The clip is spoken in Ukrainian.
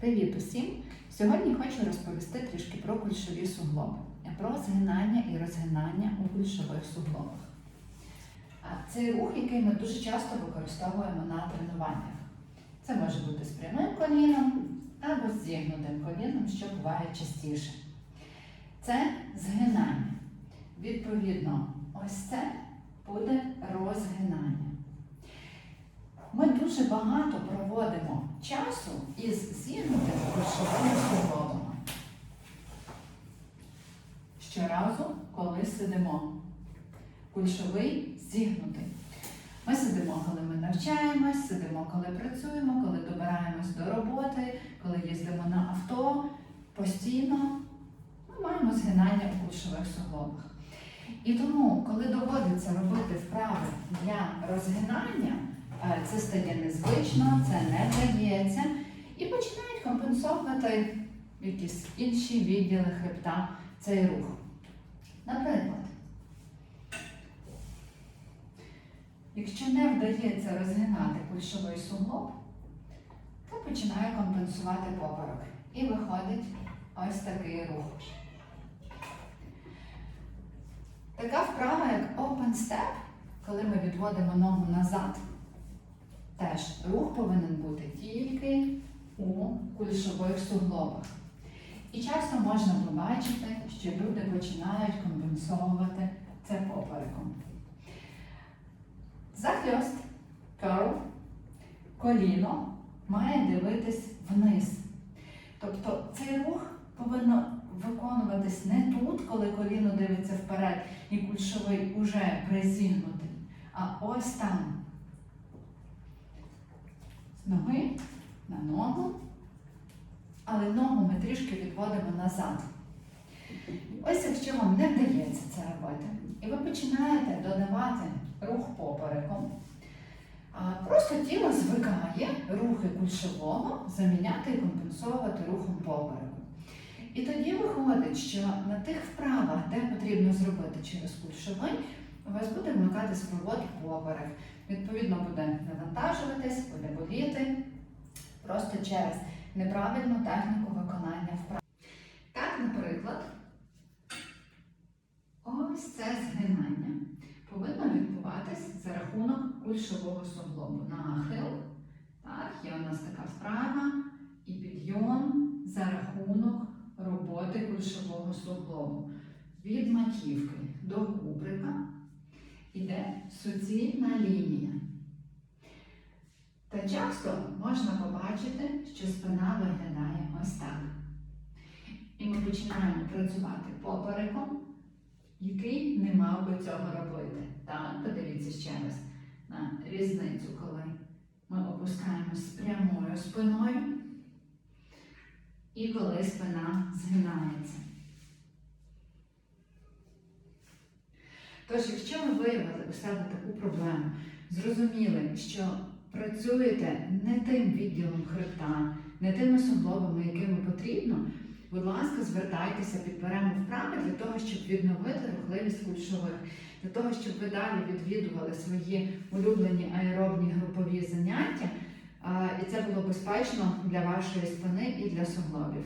Привіт усім! Сьогодні хочу розповісти трішки про кульшові суглоби, про згинання і розгинання у кульшових суглобах. А Цей рух, який ми дуже часто використовуємо на тренуваннях. Це може бути з прямим коліном або з зігнутим коліном, що буває частіше. Це згинання. Відповідно, ось це буде розгинання. Ми дуже багато проводимо часу із зігнутими кульшовими суглобами. Щоразу, коли сидимо. Кульшовий зігнутий. Ми сидимо, коли ми навчаємось, сидимо, коли працюємо, коли добираємось до роботи, коли їздимо на авто. Постійно ми маємо згинання у кульшових суглобах. І тому, коли доводиться робити вправи для розгинання, це стає незвично, це не дається, і починають компенсовувати якісь інші відділи хребта цей рух. Наприклад, якщо не вдається розгинати кульшовий суглоб, то починає компенсувати поперек. І виходить ось такий рух. Така вправа, як open step, коли ми відводимо ногу назад, теж рух повинен бути тільки у кульшових суглобах. І часто можна побачити, що люди починають компенсовувати це попереком. Захльост, curl, коліно має дивитись вниз. Тобто цей рух повинно виконуватись не тут, коли коліно дивиться вперед і кульшовий уже призігнутий, а ось там. Ноги на ногу, але ногу ми трішки відводимо назад. Ось якщо вам не вдається це робити, і ви починаєте додавати рух попереком, просто тіло звикає рухи кульшового заміняти і компенсовувати рухом попереку. І тоді виходить, що на тих вправах, де потрібно зробити через кульшовий, у вас буде вмикатись провод поперек. Відповідно, буде навантажуватись, буде боліти просто через неправильну техніку виконання вправ. Так, наприклад, ось це згинання повинно відбуватись за рахунок кульшового суглобу. Нахил. Так, є у нас така вправа і підйом за рахунок роботи кульшового суглобу. Від маківки до кубрика йде суцільна лінія. Та часто можна побачити, що спина виглядає ось так. І ми починаємо працювати попереком, який не мав би цього робити. Так, подивіться ще раз на різницю, коли ми опускаємось прямою спиною і коли спина згинається. Тож, якщо ви виявили у себе таку проблему, зрозуміли, що працюєте не тим відділом хребта, не тими суглобами, якими потрібно, будь ласка, звертайтеся, підберемо вправи для того, щоб відновити рухливість кульшових, для того, щоб ви далі відвідували свої улюблені аеробні групові заняття, і це було безпечно для вашої спини і для суглобів.